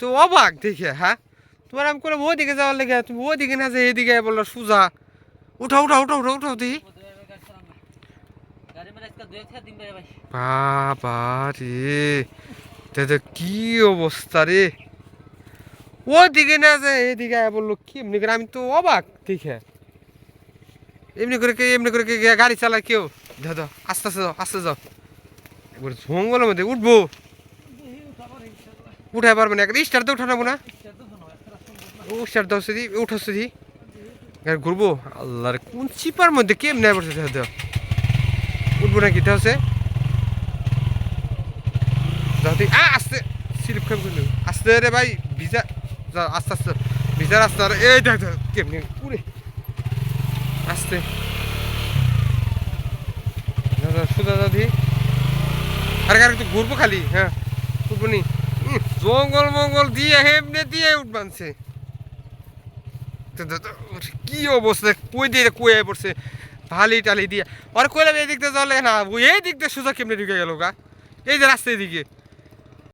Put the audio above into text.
তো অবাক দেখে হ্যাঁ? তোমার আমি করলাম ওদিকে যাওয়ার লেগে, তুমি ওদিকে না যে এদিকে বলল, সুজা উঠা উঠা উঠা উঠা উঠাও ভাই বাবা রে দাদা কি অবস্থা রে? ওদিকে না যে এদিকে বলল, কি এমনি করে? আমি তো অবাক দেখে। এমনি করে এমনি করে কে, গাড়ি চালায় কেউ? দাদা, আস্তে আস্তে যাও আস্তে যাও। একবার জঙ্গলের মধ্যে উঠবো। উঠাই পারবে না একটা স্টার তো উঠা নেব না। ও, স্টার দাও সেদি উঠো সেদি আর ঘুরবো, আল্লাহর কোন চিপার মধ্যে কেমনে পড়ছে দাদা উঠবো নাকি হচ্ছে যাতে আ, আস্তে, স্লিপ খাম করল আস্তে রে ভাই, ভিজা, যা, আস্তে আস্তে, ভিজা রাস্তা এই দেখ কেমনি পুরে আস্তে। দাদা সুদা দাদি আরে আরে, একটু ঘুরবো খালি হ্যাঁ উঠবো নি। জঙ্গল মঙ্গল দিয়ে হেমনে দিয়ে তো কি অবস্থা? কই দিয়ে কুয়ে পড়ছে? ভালি টালি দিয়ে। আর কইলাম এই দিক দিয়ে জলে না এই দিক দিয়ে সোজা কেমনে ঢুকে গেল গা? এই যে রাস্তা এদিকে।